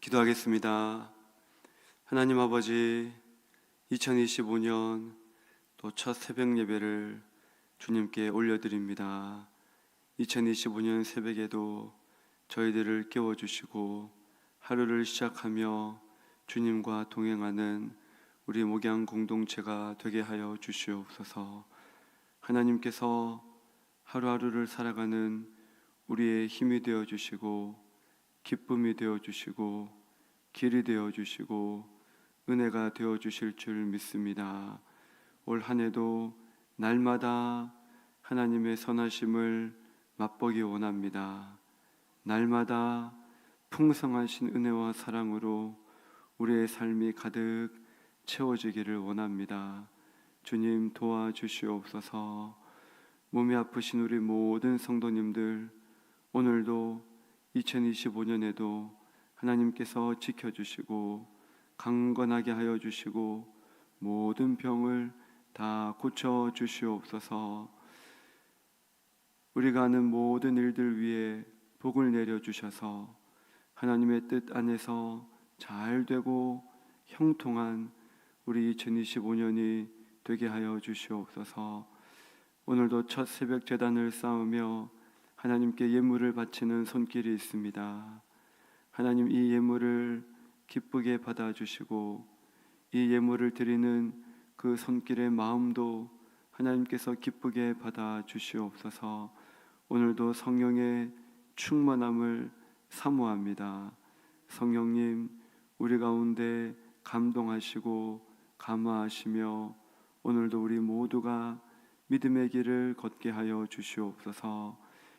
기도하겠습니다. 하나님 아버지, 2025년 또 첫 새벽 예배를 주님께 올려드립니다. 2025년 새벽에도 저희들을 깨워주시고 하루를 시작하며 주님과 동행하는 우리 목양 공동체가 되게 하여 주시옵소서. 하나님께서 하루하루를 살아가는 우리의 힘이 되어 주시고 기쁨이 되어 주시고 길이 되어 주시고 은혜가 되어 주실 줄 믿습니다. 올 한해도 날마다 하나님의 선하심을 맛보기 원합니다. 날마다 풍성하신 은혜와 사랑으로 우리의 삶이 가득 채워지기를 원합니다. 주님 도와주시옵소서. 몸이 아프신 우리 모든 성도님들 오늘도 2025년에도 하나님께서 지켜주시고 강건하게 하여 주시고 모든 병을 다 고쳐 주시옵소서. 우리가 하는 모든 일들 위에 복을 내려 주셔서 하나님의 뜻 안에서 잘 되고 형통한 우리 2025년이 되게 하여 주시옵소서. 오늘도 첫 새벽 재단을 쌓으며 하나님께 예물을 바치는 손길이 있습니다. 하나님 이 예물을 기쁘게 받아 주시고 이 예물을 드리는 그 손길의 마음도 하나님께서 기쁘게 받아 주시옵소서. 오늘도 성령의 충만함을 사모합니다. 성령님 우리 가운데 감동하시고 감화하시며 오늘도 우리 모두가 믿음의 길을 걷게 하여 주시옵소서.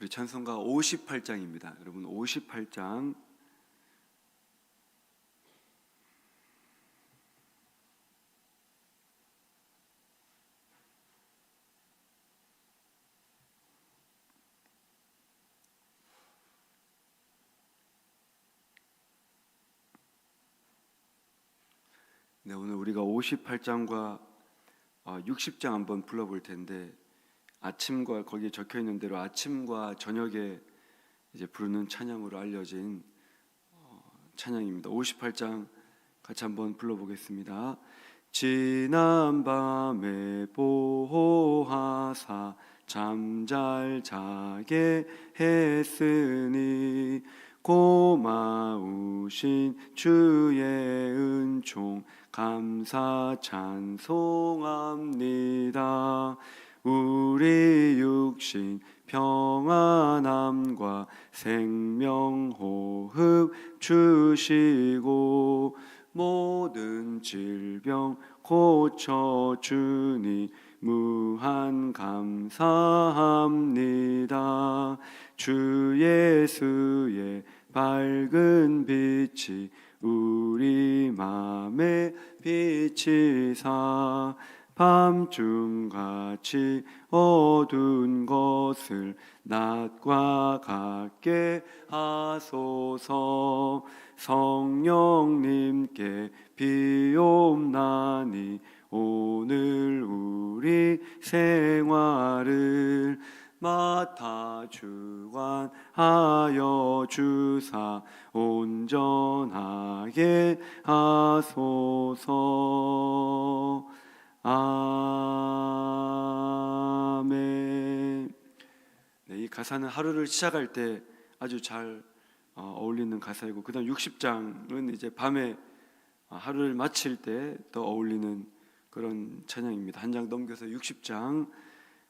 우리 찬송가 58장입니다. 여러분 58장 네, 오늘 우리가 58장과 60장 한번 불러볼 텐데 아침과 거기에 적혀 있는 대로 아침과 저녁에 이제 부르는 찬양으로 알려진 어, 찬양입니다. 58장 같이 한번 불러보겠습니다. 지난 밤에 보호하사 잠잘 자게 했으니 고마우신 주의 은총 감사 찬송합니다. 우리 육신 평안함과 생명 호흡 주시고 모든 질병 고쳐 주니 무한 감사합니다. 주 예수의 밝은 빛이 우리 맘에 비치사 밤중같이 어두운 것을 낮과 같게 하소서. 성령님께 비옵나니 오늘 우리 생활을 맡아 주관하여 주사 온전하게 하소서 아멘. 네, 이 가사는 하루를 시작할 때 아주 잘 어, 어울리는 가사이고 그다음 60장은 이제 밤에 어, 하루를 마칠 때 더 어울리는 그런 찬양입니다. 한 장 넘겨서 60장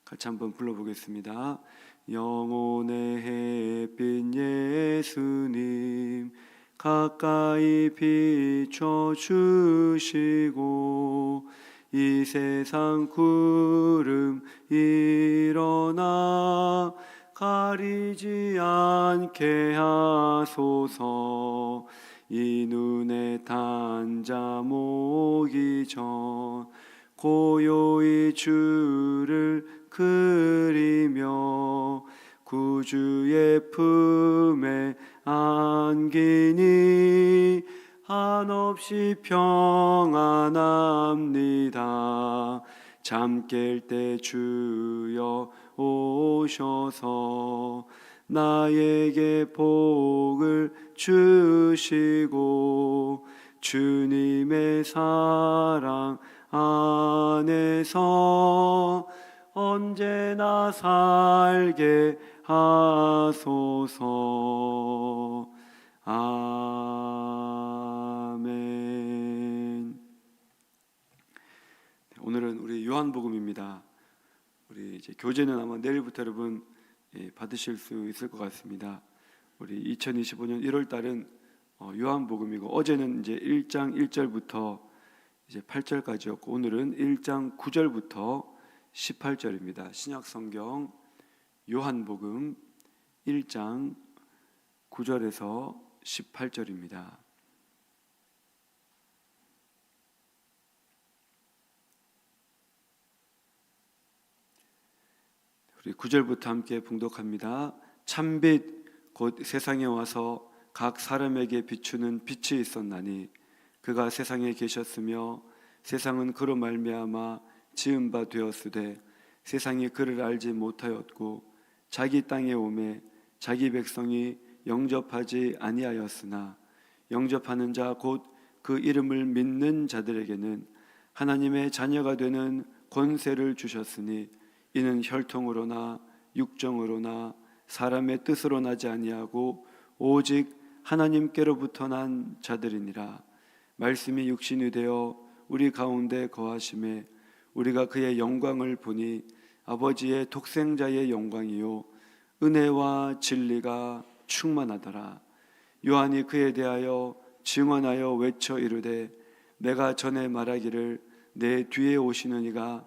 같이 한번 불러보겠습니다. 영혼의 햇빛 예수님 가까이 비춰 주시고 이 세상 구름 일어나 가리지 않게 하소서. 이 눈에 단자 모기 전 고요히 주를 그리며 구주의 품에 안기니 한없이 평안합니다. 잠깰 때 주여 오셔서 나에게 복을 주시고 주님의 사랑 안에서 언제나 살게 하소서. 아 오늘은 우리 요한복음입니다. 우리 이제 교재는 아마 내일부터 여러분 예, 받으실 수 있을 것 같습니다. 우리 2025년 1월 달은 어, 요한복음이고 어제는 이제 1장 1절부터 이제 8절까지였고 오늘은 1장 9절부터 18절입니다. 신약 성경 요한복음 1장 9절에서 18절입니다. 우리 9절부터 함께 봉독합니다. 참빛 곧 세상에 와서 각 사람에게 비추는 빛이 있었나니 그가 세상에 계셨으며 세상은 그로 말미암아 지은 바 되었으되 세상이 그를 알지 못하였고 자기 땅에 오매 자기 백성이 영접하지 아니하였으나 영접하는 자 곧 그 이름을 믿는 자들에게는 하나님의 자녀가 되는 권세를 주셨으니 이는 혈통으로나 육정으로나 사람의 뜻으로 나지 아니하고 오직 하나님께로부터 난 자들이니라. 말씀이 육신이 되어 우리 가운데 거하심에 우리가 그의 영광을 보니 아버지의 독생자의 영광이요. 은혜와 진리가 충만하더라. 요한이 그에 대하여 증언하여 외쳐 이르되 내가 전에 말하기를 내 뒤에 오시는 이가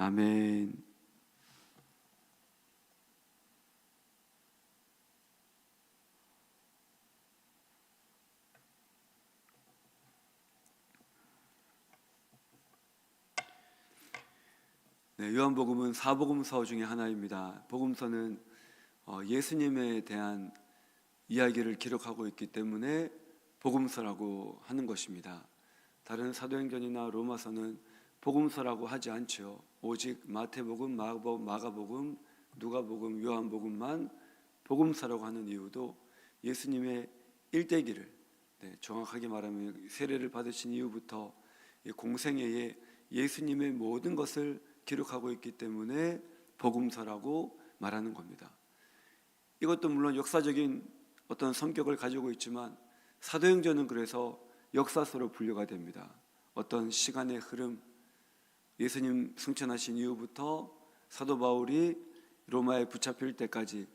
아멘. 네, 요한복음은 사복음서 중에 하나입니다. 복음서는 어, 예수님에 대한 이야기를 기록하고 있기 때문에 복음서라고 하는 것입니다. 다른 사도행전이나 로마서는 복음서라고 하지 않죠. 오직 마태복음, 마가복음, 누가복음, 요한복음만 복음서라고 하는 이유도 예수님의 일대기를 네, 정확하게 말하면 세례를 받으신 이후부터 이 공생애에 예수님의 모든 것을 기록하고 있기 때문에 복음서라고 말하는 겁니다. 이것도 물론 역사적인 어떤 성격을 가지고 있지만 사도행전은 그래서 역사서로 분류가 됩니다. 어떤 시간의 흐름, 예수님 승천하신 이후부터 사도 바울이 로마에 붙잡힐 때까지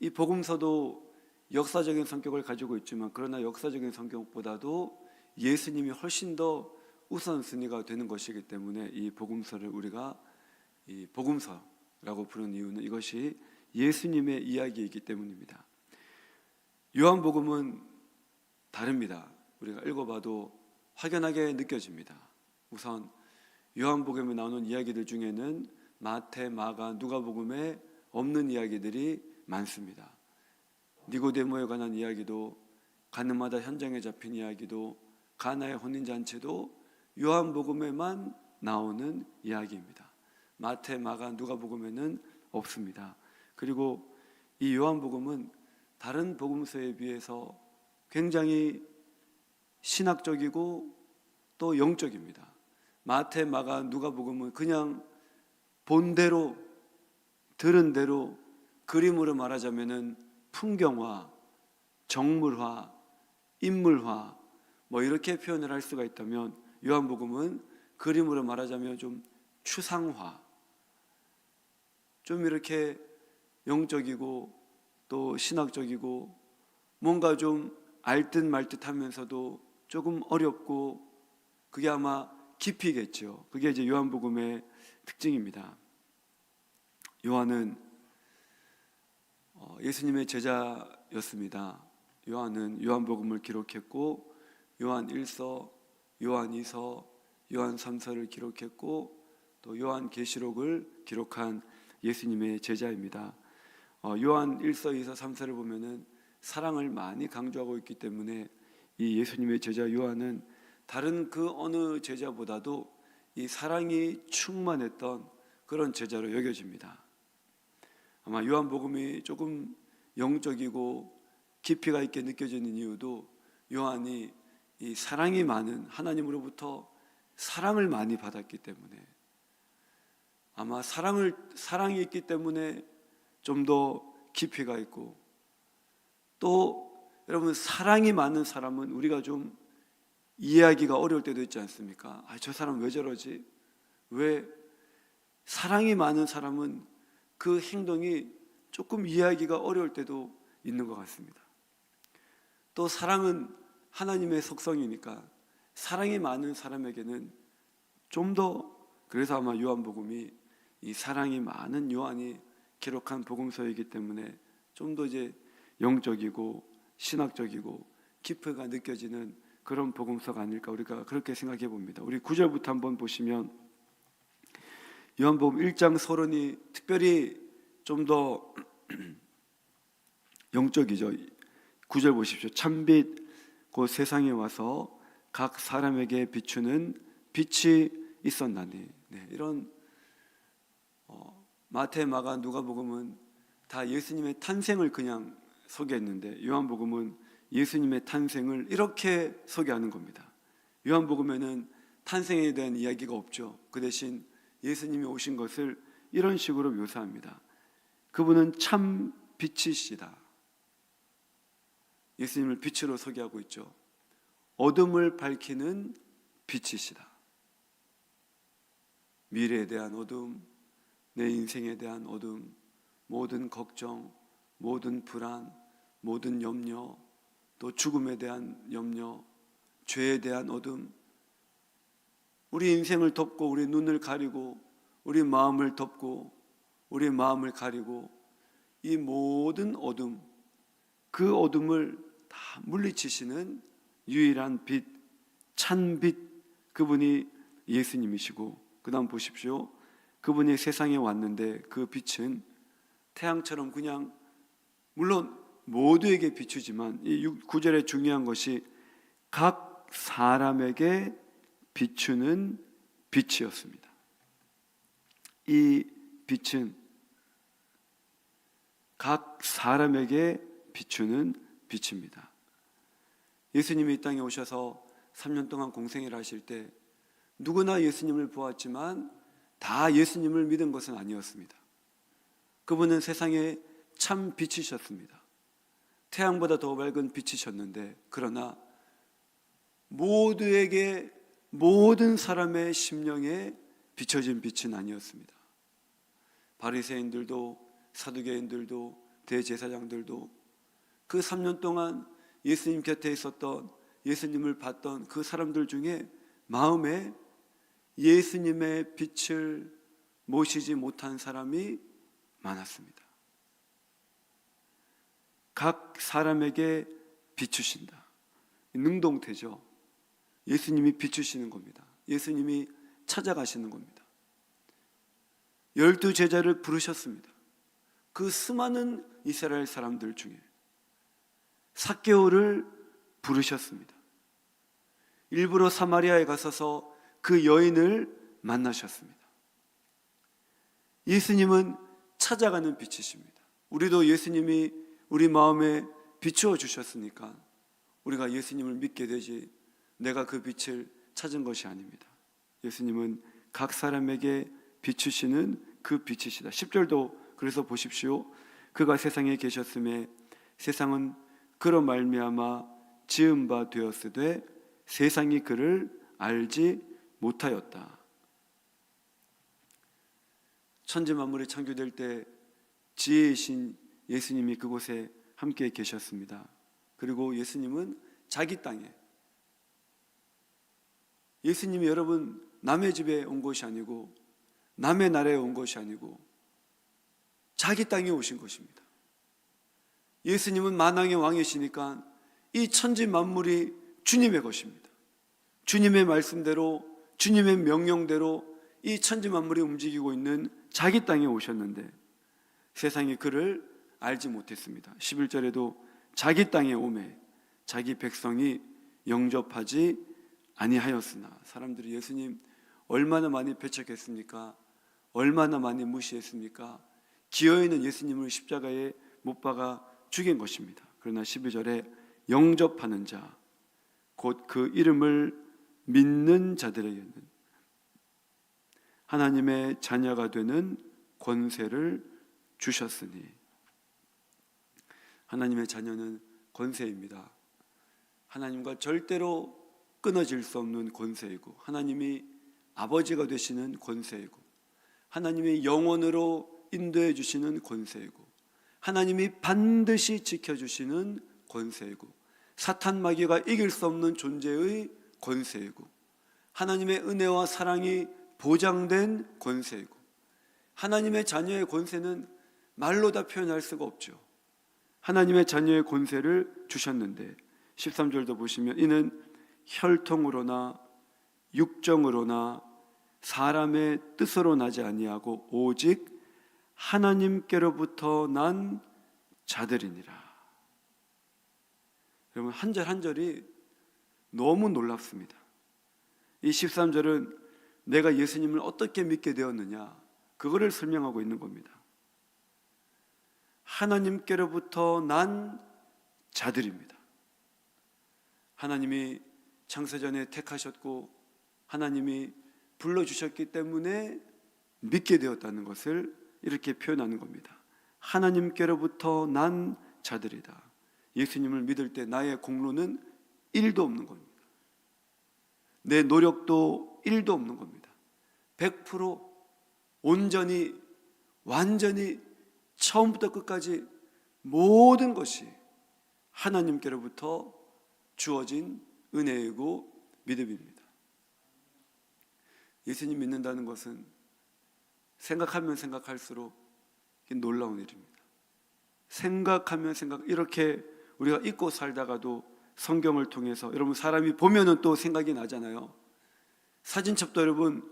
이 복음서도 역사적인 성격을 가지고 있지만 그러나 역사적인 성격보다도 예수님이 훨씬 더 우선순위가 되는 것이기 때문에 이 복음서를 우리가 이 복음서라고 부르는 이유는 이것이 예수님의 이야기이기 때문입니다. 요한복음은 다릅니다. 우리가 읽어봐도 확연하게 느껴집니다. 우선 요한복음에 나오는 이야기들 중에는 마태, 마가, 누가복음에 없는 이야기들이 많습니다. 니고데모에 관한 이야기도 가늠하다 현장에 잡힌 이야기도 가나의 혼인 잔치도 요한복음에만 나오는 이야기입니다. 마태, 마가, 누가복음에는 없습니다. 그리고 이 요한복음은 다른 복음서에 비해서 굉장히 신학적이고 또 영적입니다. 마태, 마가, 누가복음은 그냥 본대로 들은 대로 그림으로 말하자면은 풍경화, 정물화, 인물화 뭐 이렇게 표현을 할 수가 있다면 요한복음은 그림으로 말하자면 좀 추상화. 좀 이렇게 영적이고 또 신학적이고 뭔가 좀 알듯 말듯 하면서도 조금 어렵고 그게 아마 깊이겠죠. 그게 이제 요한복음의 특징입니다. 요한은 어, 예수님의 제자였습니다. 요한은 요한복음을 기록했고 요한 1서, 요한 2서, 요한 3서를 기록했고 또 요한 계시록을 기록한 예수님의 제자입니다. 어, 요한 1서, 2서, 3서를 보면은 사랑을 많이 강조하고 있기 때문에 이 예수님의 제자 요한은 다른 그 어느 제자보다도 이 사랑이 충만했던 그런 제자로 여겨집니다. 아마 요한복음이 조금 영적이고 깊이가 있게 느껴지는 이유도 요한이 이 사랑이 많은 하나님으로부터 사랑을 많이 받았기 때문에 아마 사랑을 사랑이 있기 때문에 좀 더 깊이가 있고 또 여러분 사랑이 많은 사람은 우리가 좀 이해하기가 어려울 때도 있지 않습니까? 아, 저 사람 왜 저러지? 왜 사랑이 많은 사람은 그 행동이 조금 이해하기가 어려울 때도 있는 것 같습니다. 또 사랑은 하나님의 속성이니까 사랑이 많은 사람에게는 좀 더 그래서 아마 요한복음이 이 사랑이 많은 요한이 기록한 복음서이기 때문에 좀 더 이제 영적이고 신학적이고 깊이가 느껴지는 그런 복음서가 아닐까 우리가 그렇게 생각해 봅니다. 우리 9절부터 한번 보시면 요한복음 1장 서론이 특별히 좀 더 영적이죠. 9절 보십시오. 참빛 곧 세상에 와서 각 사람에게 비추는 빛이 있었나니. 네, 이런 어, 마태, 마가, 누가복음은 다 예수님의 탄생을 그냥 소개했는데 요한복음은 예수님의 탄생을 이렇게 소개하는 겁니다. 요한복음에는 탄생에 대한 이야기가 없죠. 그 대신 예수님이 오신 것을 이런 식으로 묘사합니다. 그분은 참 빛이시다. 예수님을 빛으로 소개하고 있죠. 어둠을 밝히는 빛이시다. 미래에 대한 어둠, 내 인생에 대한 어둠, 모든 걱정, 모든 불안, 모든 염려, 또 죽음에 대한 염려, 죄에 대한 어둠, 우리 인생을 덮고 우리 눈을 가리고 우리 마음을 덮고 우리 마음을 가리고 이 모든 어둠, 그 어둠을 다 물리치시는 유일한 빛, 찬 빛 그분이 예수님이시고 그 다음 보십시오. 그분이 세상에 왔는데 그 빛은 태양처럼 그냥 물론 모두에게 비추지만 이 9절에 중요한 것이 각 사람에게 비추는 빛이었습니다. 이 빛은 각 사람에게 비추는 빛입니다. 예수님이 이 땅에 오셔서 3년 동안 공생을 하실 때 누구나 예수님을 보았지만 다 예수님을 믿은 것은 아니었습니다. 그분은 세상에 참 빛이셨습니다. 태양보다 더 밝은 빛이셨는데 그러나 모두에게 모든 사람의 심령에 비춰진 빛은 아니었습니다. 바리새인들도 사두개인들도 대제사장들도 그 3년 동안 예수님 곁에 있었던 예수님을 봤던 그 사람들 중에 마음에 예수님의 빛을 모시지 못한 사람이 많았습니다. 각 사람에게 비추신다. 능동태죠. 예수님이 비추시는 겁니다. 예수님이 찾아가시는 겁니다. 열두 제자를 부르셨습니다. 그 수많은 이스라엘 사람들 중에 사개오를 부르셨습니다. 일부러 사마리아에 가서서 그 여인을 만나셨습니다. 예수님은 찾아가는 빛이십니다. 우리도 예수님이 우리 마음에 비추어 주셨으니까 우리가 예수님을 믿게 되지 내가 그 빛을 찾은 것이 아닙니다. 예수님은 각 사람에게 비추시는 그 빛이시다. 10절도 그래서 보십시오. 그가 세상에 계셨음에 세상은 그로 말미암아 지은 바 되었으되 세상이 그를 알지 못하였다. 천지 만물이 창조될 때 지혜이신 예수님이 그곳에 함께 계셨습니다. 그리고 예수님은 자기 땅에 예수님이 여러분 남의 집에 온 것이 아니고 남의 나라에 온 것이 아니고 자기 땅에 오신 것입니다. 예수님은 만왕의 왕이시니까 이 천지 만물이 주님의 것입니다. 주님의 말씀대로 주님의 명령대로 이 천지 만물이 움직이고 있는 자기 땅에 오셨는데 세상이 그를 알지 못했습니다. 11절에도 자기 땅에 오매 자기 백성이 영접하지 아니하였으나 사람들이 예수님 얼마나 많이 배척했습니까? 얼마나 많이 무시했습니까? 기어 있는 예수님을 십자가에 못 박아 죽인 것입니다. 그러나 12절에 영접하는 자, 곧 그 이름을 믿는 자들에게는 하나님의 자녀가 되는 권세를 주셨으니 하나님의 자녀는 권세입니다. 하나님과 절대로 끊어질 수 없는 권세이고 하나님이 아버지가 되시는 권세이고 하나님이 영원으로 인도해 주시는 권세이고 하나님이 반드시 지켜 주시는 권세이고 사탄 마귀가 이길 수 없는 존재의 권세이고 하나님의 은혜와 사랑이 보장된 권세이고 하나님의 자녀의 권세는 말로 다 표현할 수가 없죠. 하나님의 자녀의 권세를 주셨는데 13절도 보시면 이는 혈통으로나 육정으로나 사람의 뜻으로 나지 아니하고 오직 하나님께로부터 난 자들이니라. 여러분 한 절 한 절이 너무 놀랍습니다. 이 13절은 내가 예수님을 어떻게 믿게 되었느냐 그거를 설명하고 있는 겁니다. 하나님께로부터 난 자들입니다. 하나님이 창세전에 택하셨고 하나님이 불러주셨기 때문에 믿게 되었다는 것을 이렇게 표현하는 겁니다. 하나님께로부터 난 자들이다. 예수님을 믿을 때 나의 공로는 1도 없는 겁니다. 내 노력도 1도 없는 겁니다. 100% 온전히 완전히 처음부터 끝까지 모든 것이 하나님께로부터 주어진 은혜이고 믿음입니다. 예수님 믿는다는 것은 생각하면 생각할수록 놀라운 일입니다. 생각하면 생각 이렇게 우리가 잊고 살다가도 성경을 통해서 여러분 사람이 보면은 또 생각이 나잖아요. 사진첩도 여러분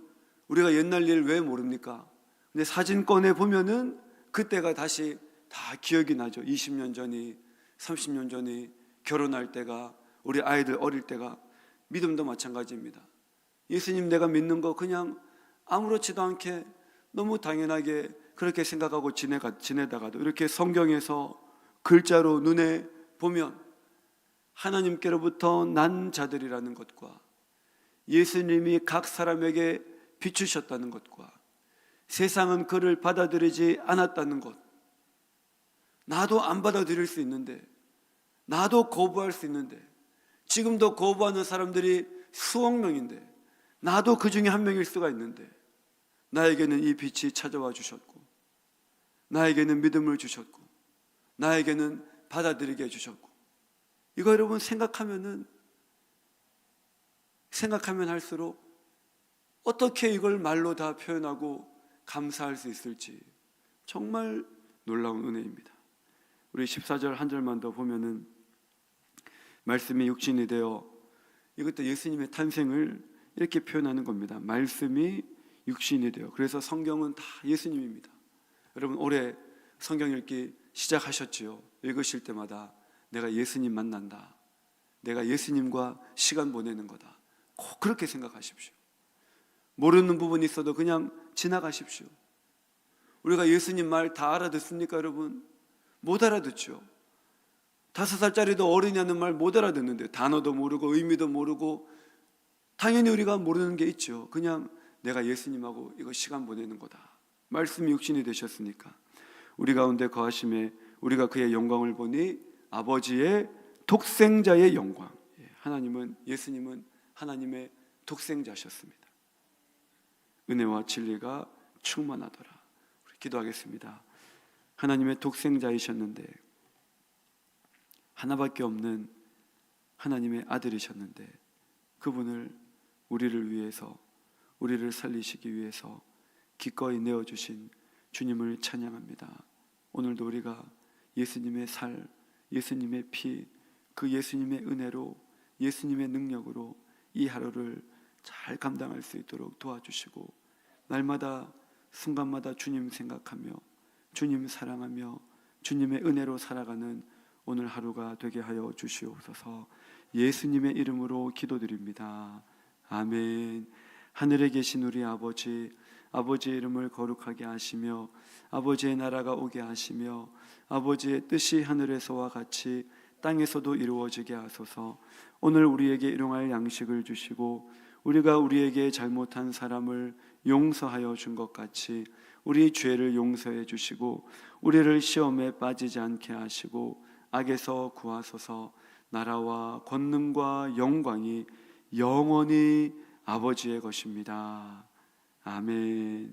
우리가 옛날 일 왜 모릅니까? 근데 사진 꺼내 보면은 그때가 다시 다 기억이 나죠. 20년 전이 30년 전이 결혼할 때가 우리 아이들 어릴 때가 믿음도 마찬가지입니다. 예수님 내가 믿는 거 그냥 아무렇지도 않게 너무 당연하게 그렇게 생각하고 지내가, 지내다가도 이렇게 성경에서 글자로 눈에 보면 하나님께로부터 난 자들이라는 것과 예수님이 각 사람에게 비추셨다는 것과 세상은 그를 받아들이지 않았다는 것. 나도 안 받아들일 수 있는데, 나도 거부할 수 있는데, 지금도 거부하는 사람들이 수억 명인데, 나도 그 중에 한 명일 수가 있는데, 나에게는 이 빛이 찾아와 주셨고, 나에게는 믿음을 주셨고, 나에게는 받아들이게 해주셨고, 이거 여러분 생각하면은, 생각하면 할수록 어떻게 이걸 말로 다 표현하고 감사할 수 있을지 정말 놀라운 은혜입니다. 우리 14절 한 절만 더 보면은 말씀이 육신이 되어 이것도 예수님의 탄생을 이렇게 표현하는 겁니다. 말씀이 육신이 되어. 그래서 성경은 다 예수님입니다. 여러분 올해 성경 읽기 시작하셨지요. 읽으실 때마다 내가 예수님 만난다. 내가 예수님과 시간 보내는 거다. 꼭 그렇게 생각하십시오. 모르는 부분이 있어도 그냥 지나가십시오. 우리가 예수님 말 다 알아듣습니까, 여러분? 못 알아듣죠. 다섯 살짜리도 어른이라는 말 못 알아듣는데 단어도 모르고 의미도 모르고 당연히 우리가 모르는 게 있죠. 그냥 내가 예수님하고 이거 시간 보내는 거다. 말씀이 육신이 되셨으니까 우리 가운데 거하심에 우리가 그의 영광을 보니 아버지의 독생자의 영광. 예, 하나님은 예수님은 하나님의 독생자셨습니다. 은혜와 진리가 충만하더라. 우리 기도하겠습니다. 하나님의 독생자이셨는데 하나밖에 없는 하나님의 아들이셨는데 그분을 우리를 위해서 우리를 살리시기 위해서 기꺼이 내어 주신 주님을 찬양합니다. 오늘도 우리가 예수님의 살, 예수님의 피, 그 예수님의 은혜로 예수님의 능력으로 이 하루를 잘 감당할 수 있도록 도와주시고 날마다 순간마다 주님 생각하며 주님 사랑하며 주님의 은혜로 살아가는 오늘 하루가 되게 하여 주시옵소서. 예수님의 이름으로 기도드립니다. 아멘. 하늘에 계신 우리 아버지, 아버지의 이름을 거룩하게 하시며 아버지의 나라가 오게 하시며 아버지의 뜻이 하늘에서와 같이 땅에서도 이루어지게 하소서. 오늘 우리에게 일용할 양식을 주시고 우리가 우리에게 잘못한 사람을 용서하여 준 것 같이 우리 죄를 용서해 주시고 우리를 시험에 빠지지 않게 하시고 악에서 구하소서. 나라와 권능과 영광이 영원히 아버지의 것입니다. 아멘.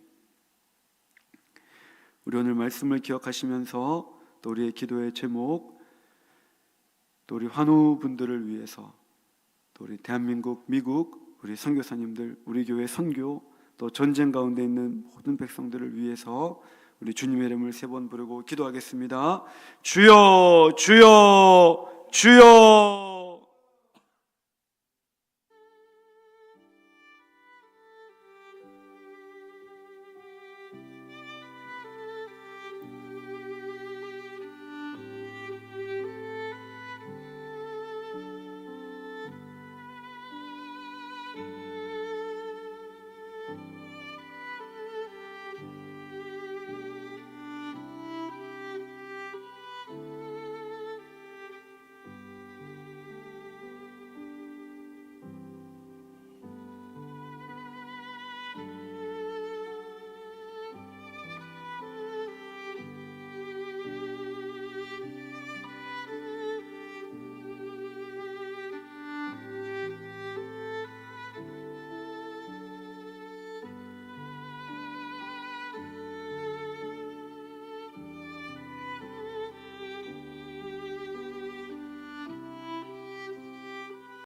우리 오늘 말씀을 기억하시면서 또 우리의 기도의 제목, 또 우리 환우 분들을 위해서, 또 우리 대한민국, 미국, 우리 선교사님들, 우리 교회 선교, 또 전쟁 가운데 있는 모든 백성들을 위해서 우리 주님의 이름을 세 번 부르고 기도하겠습니다. 주여, 주여, 주여.